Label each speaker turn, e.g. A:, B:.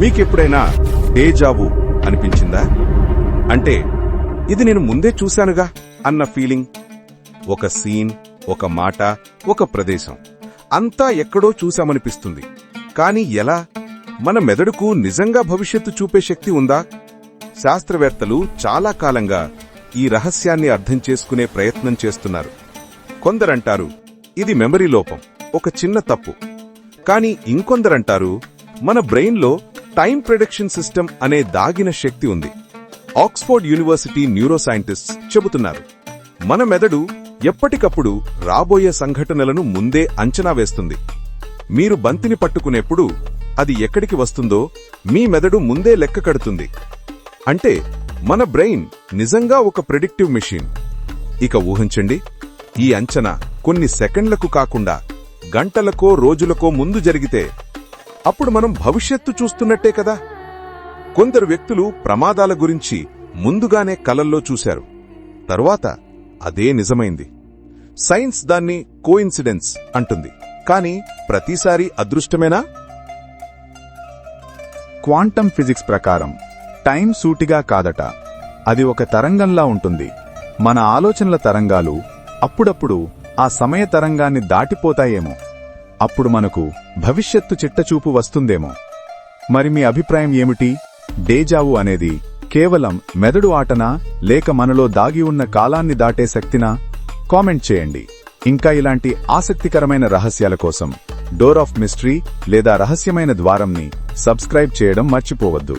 A: మీకెప్పుడైనా డేజావు అనిపించిందా? అంటే ఇది నేను ముందే చూశానుగా అన్న ఫీలింగ్ ఒక సీన్ ఒక మాట ఒక ప్రదేశం. అంతా ఎక్కడో చూశామనిపిస్తుంది. కాని ఎలా? మన మెదడుకు నిజంగా భవిష్యత్తు చూపే శక్తి ఉందా? శాస్త్రవేత్తలు చాలా కాలంగా ఈ రహస్యాన్ని అర్థం చేసుకునే ప్రయత్నం చేస్తున్నారు. కొందరంటారు ఇది మెమరీ లోపం ఒక చిన్న తప్పు. కానీ ఇంకొందరంటారు మన బ్రెయిన్లో టైం ప్రొడక్షన్ సిస్టమ్ అనే దాగిన శక్తి ఉంది. ఆక్స్ఫోర్డ్ యూనివర్సిటీ న్యూరోసైంటిస్ట్స్ చెబుతున్నారు. మన మెదడు ఎప్పటికప్పుడు రాబోయే సంఘటనలను ముందే అంచనా వేస్తుంది. మీరు బంతిని పట్టుకునేప్పుడు అది ఎక్కడికి వస్తుందో మీ మెదడు ముందే లెక్క కడుతుంది. అంటే మన బ్రెయిన్ నిజంగా ఒక ప్రిడిక్టివ్ మెషిన్. ఇక ఊహించండి ఈ అంచనా కొన్ని సెకండ్లకు కాకుండా గంటలకో రోజులకో ముందు జరిగితే అప్పుడు మనం భవిష్యత్తు చూస్తున్నట్టే కదా. కొందరు వ్యక్తులు ప్రమాదాల గురించి ముందుగానే కలల్లో చూశారు. తరువాత అదే నిజమైంది. సైన్స్ దాన్ని కోఇన్సిడెన్స్ అంటుంది. కానీ ప్రతిసారి అదృష్టమేనా?
B: క్వాంటం ఫిజిక్స్ ప్రకారం టైం సూటిగా కాదట. అది ఒక తరంగంలా ఉంటుంది. మన ఆలోచనల తరంగాలు అప్పుడప్పుడు ఆ సమయ తరంగాన్ని దాటిపోతాయేమో. అప్పుడు మనకు భవిష్యత్తు చిట్టచూపు వస్తుందేమో. మరి మీ అభిప్రాయం ఏమిటి? డేజావు అనేది కేవలం మెదడు ఆటనా? లేక మనలో దాగి ఉన్న కాలాన్ని దాటే శక్తినా? కామెంట్ చేయండి. ఇంకా ఇలాంటి ఆసక్తికరమైన రహస్యాల కోసం డోర్ ఆఫ్ మిస్టరీ లేదా రహస్యమైన ద్వారంని సబ్స్క్రైబ్ చేయడం మర్చిపోవద్దు.